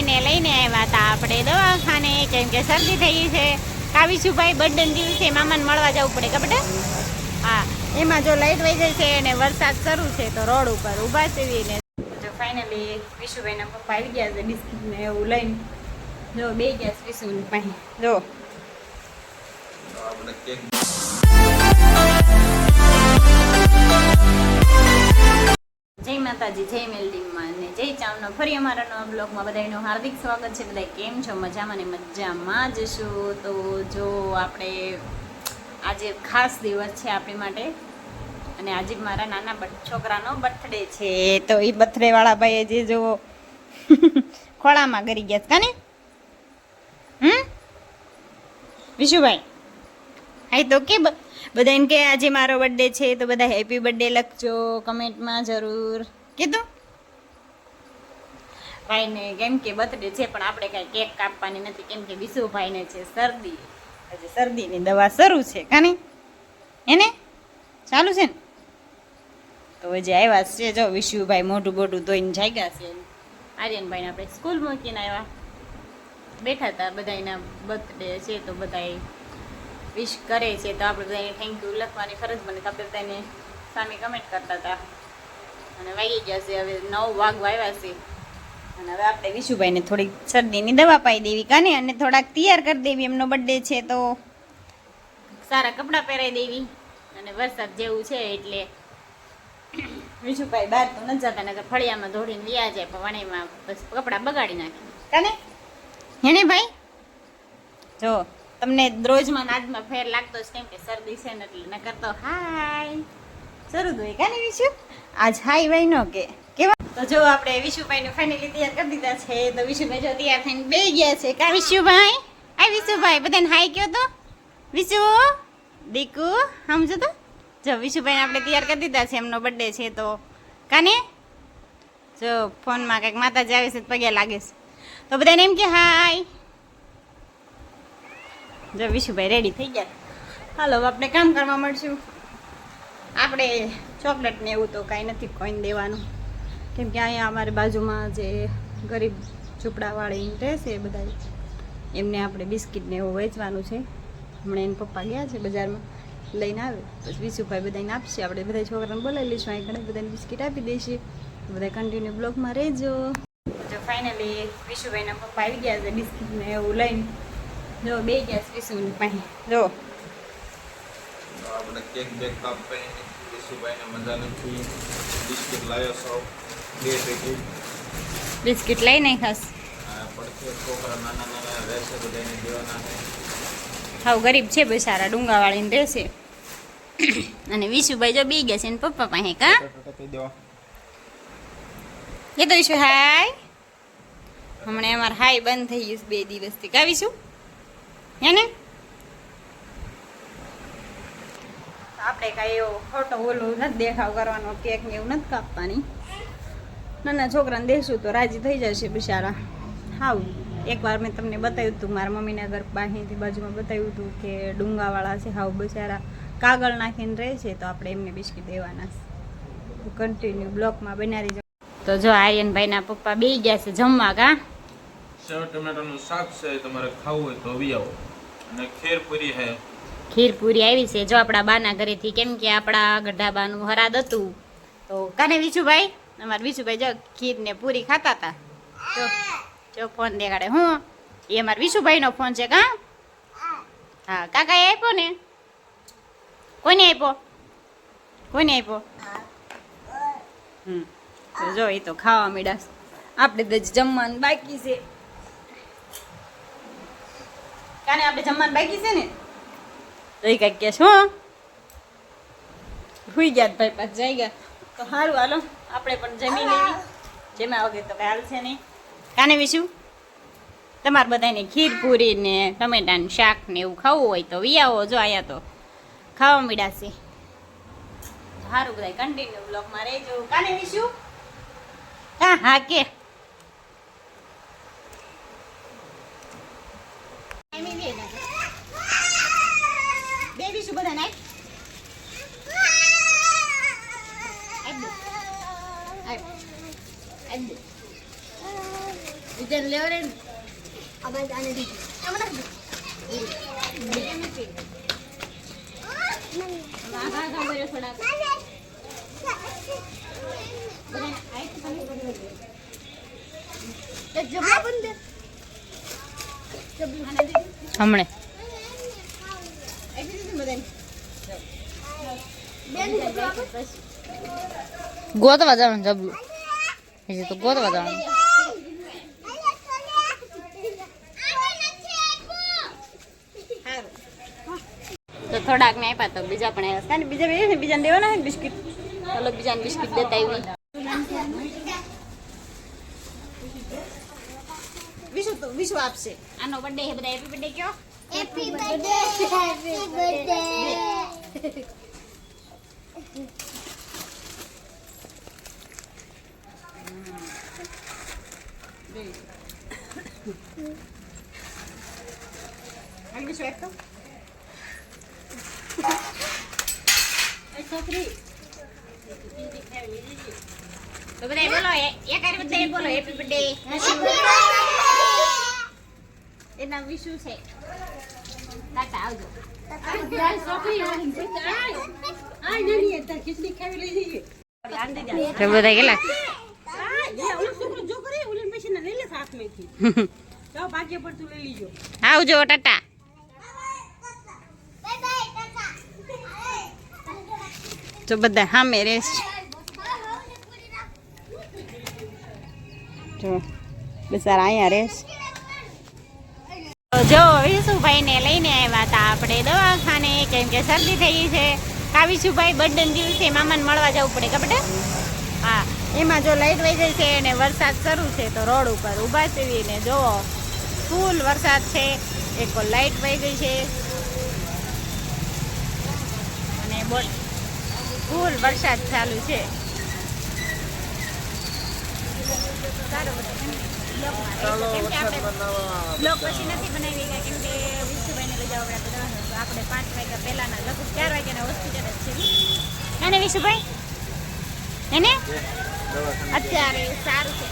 વિશુભાઈને લઈને આવ્યા હતા આપણે દવાખાને, કેમ કે શરદી થઈ છે. કાવીશુભાઈ બર્થડે દિવસે મામાને મળવા જવું પડે કે હા, એમાં જો લાઇટ વહી જાય છે અને વરસાદ શરૂ છે, તો રોડ ઉપર ઊભા છે ને. જો ફાઇનલી વિશુભાઈના પપ્પા આવી ગયા છે બિસ્કીટને એવું લઈને. જો બે ગયા છે પાસે. જો. આપણે કેક માતાજી, જય મેલડીમાં અને જય ચાવના. ફરી અમારા નવા બ્લોગમાં બધાનું હાર્દિક સ્વાગત છે. બધા કેમ છો? મજામાં ને મજામાં જ છો. તો જો આપણે આજે ખાસ દિવસ છે આપણી માટે. અને આજે મારા નાના છોકરાનો બર્થડે છે. તો એ બર્થડેવાળા ભાઈએ જે જો ખોળામાં કરી ગયા કાને હમ? વિશુભાઈ હા તો કે બધાને કે આજે મારો બર્થડે છે. તો બધા હેપી બર્થડે લખજો કમેન્ટમાં જરૂર. કીધું? ભાઈને કેમ કે બર્થડે છે, પણ આપણે કાંઈ કેક કાપવાની નથી. કેમ કે વિશુભાઈને છે શરદી. હજી શરદીની દવા શરૂ છે કાની એને ચાલુ છે ને? તો હજી આવ્યા છે, જો વિશુભાઈ મોઢું બોઢું ધોઈને જાગ્યા છે. આર્યનભાઈને આપણે સ્કૂલ મૂકીને આવ્યા. બેઠા હતા બધાના બર્થડે છે, તો બધા વિશ કરે છે. તો આપણે બધાને થેન્ક યુ લખવાની ફરજ બને. તો આપણે બધાને સામે કમેન્ટ કરતા હતા. અને વાગી ગયા છે. હવે નવ વાગવા આવ્યા છે. અને હવે આપણે વિશુભાઈને થોડીક શરદીની દવા પાઈ દેવી કાને, અને થોડાક તૈયાર કરી દેવી. એમનો બર્થડે છે તો સારા કપડાં પહેરાવી દેવી. અને વરસાદ જેવું છે એટલે વિશુભાઈ બહાર તો ન જતા નગર ફળિયામાં ધોળીને લઈ જાય, પણ વણીમાં બસ કપડાં બગાડી નાખે. કાને? હેને ભાઈ? જો, તમને રોજમાં નાદમાં ફેર લાગતો છે કેમ કે શરદી છે ને એટલે નકર તો હાય. શરૂ દોય કાને વિશુ? આજ હાય ભાઈ નો કે. કેવા? તો જો આપણે વિશુભાઈને ફાઇનલી તૈયાર કરી દીધા છે. તો વિશુભાઈ જો તૈયાર થઈને બે ગયા છે. કા વિશુભાઈ? આ વિશુભાઈ, બધાને હાય કયો તો? વિશુ? દીકુ? સમજો તો? જો વિશુભાઈને આપણે તૈયાર કરી દીધા છે. એમનો બર્થડે છે તો. કાને? જો ફોનમાં કંઈક માતાજી આવે છે પગે લાગે છે. તો બધાને એમ કે હાય. જો વિશુભાઈ રેડી થઈ ગયા. હાલો, આપણે કામ કરવા મળશું. આપણે ચોકલેટ ને એવું તો કાંઈ નથી કોઈને દેવાનું. કેમ કે અહીંયા અમારી બાજુમાં જે ગરીબ ઝૂંપડાવાળી રહેશે બધા, એમને આપણે બિસ્કિટ ને એવું વેચવાનું છે. હમણાં એના પપ્પા ગયા છે બજારમાં, લઈને આવે. પછી વિશુભાઈ બધાને આપશે. આપણે બધા છોકરાને બોલાવી લઈશું. અહીં ઘણા બધાને બિસ્કિટ આપી દઈશું. બધા કન્ટિન્યુ બ્લોગમાં રહેજો. જો ફાઇનલી વિશુભાઈના પપ્પા આવી ગયા છે બિસ્કિટ ને એવું લઈને. જો, બે ગયા છે વિશુની પાસે. જો. આપણે કેક બેક કાપે વિશુભાઈને મજા નથી બિસ્કિટ લાવ્યો સૌ બે પેટી બિસ્કિટ લઈ નહીં ખાસ આ પડખે છોકરા નાના નાના રહેશે બધાને દેવાના છે હાવ ગરીબ છે બસારા ડુંગાવાળીને રહેશે અને વિશુભાઈ જો બી ગયા છે ને પપ્પા પાસે કા ટટટટી દેવા એ તો વિશુ હાય હમણાં અમારે હાય બંધ થઈ ગયું છે બે દિવસથી કા વિશુ હે ને આપણે કાંઈ એવો ખોટો ઓલું નથી દેખાવ કરવાનો કેક ને એવું નથી કાપવાની નાના છોકરાને દેશું તો રાજી થઈ જશે બિચારા. હાવ એકવાર મેં તમને બતાવ્યું હતું, મારા મમ્મીના ઘર પાસેથી બાજુમાં બતાવ્યું હતું કે ડુંગાવાળા છે હાવ બિચારા. કાગળ નાખીને રહે છે, તો આપણે એમને બિસ્કીટ દેવાના છે. કન્ટિન્યુ બ્લોકમાં બનાવી જાઉં તો જો આર્યનભાઈના પપ્પા બે ગયા છે જમવા કા સેવ ટમેટાનું શાક છે તમારે ખાવું હોય તો આવી આવો. અને ખેર પૂરી છે ખીર પૂરી આવી છે. જો આપણા બાના ઘરેથી કેમ કે આપણા ગઢાબાનું હરાદ હતું. તો કાને વિશુભાઈ? અમારા વિશુભાઈ જો ખીર ને પૂરી ખાતા હતા. જો જો ફોન દેખાડે. હું? એ અમારા વિશુભાઈનો ફોન છે કા? હા, કાકાએ આપ્યો ને? કોને આપ્યો? કોને આપ્યો? હમ જો એ તો ખાવા મીડાશ આપણે તો જમવાનું બાકી છે. કાને આપણે જમવાનું બાકી છે ને? એ કંઈક કે શું હુઈ ગયા ભાઈ પાછ જઈ ગયા તો સારું હાલો આપણે પણ જમી લેવી જમ્યા વગર તો કાલ હાલશે નહીં કાને વિશું તમારે બધાને ખીર પૂરી ને ટમેટાનું શાક ને એવું ખાવું હોય તો વિયાવો જો અહીંયા તો ખાવા મીડાશે સારું બધા કન્ટિન્યુ બ્લોગમાં રહેજો કાને વિશું હા હા કે બે વિશું બધા નાખ આપ દે. આપ. આપ દે. લેવરે ને આને દીધી એમાં નાખ આઘા આઘા કર્યો થોડાક એક જબલા બંધ દે જબલું હમણે બેન જબલું આપો ગોતવા જવાનું જબલું હજી તો ગોતવા જવાનું તો થોડાક ને આપ્યા તો બીજા પણ આવ્યા છે. ને બીજા બે ને બીજાને દેવાના છે ને બિસ્કિટ? ચાલો બીજાને બિસ્કિટ દેતા આવી વિશુ તો વિશુ આપશે. આનો બર્થડે છે બધા હેપી બર્થડે કયો? હેપી બર્થડે હેપી બર્થડે હાલ વિશુ એક તો? છોકરી તો બધા બોલો એક હારે બધા બોલો હેપી બર્થડે એના વિશુ છે ટાટા આવજો બધા આવજો ટાટા. તો બધા સામે રેસ જો બિચારા અહીંયા રેસ જો વિશુભાઈ ને લઈને આવ્યા હતા આપણે દવાખાને, કેમ કે શરદી થઈ છે. કા વિશુભાઈ બર્થડે દિવસે મામાને મળવા જવું પડે કપડે હા, એમાં જો લાઈટ વહી ગઈ છે અને વરસાદ શરૂ છે, તો રોડ ઉપર ઊભા સીવીને જોવો ફૂલ વરસાદ છે, એક લાઈટ વહી ગઈ છે. અને બોટ ફૂલ વરસાદ ચાલુ છે. સારો બધો કેમ કે બ્લોગમાં કેમ કે આપણે બ્લોગ પછી નથી બનાવી ગયા કેમ કે વિશુભાઈને લઈ જવા આપણે આપણે પાંચ વાગ્યા પહેલાના લગભગ ચાર વાગ્યાના હોસ્પિટલ જ છે. અને એને? અત્યારે સારું છે.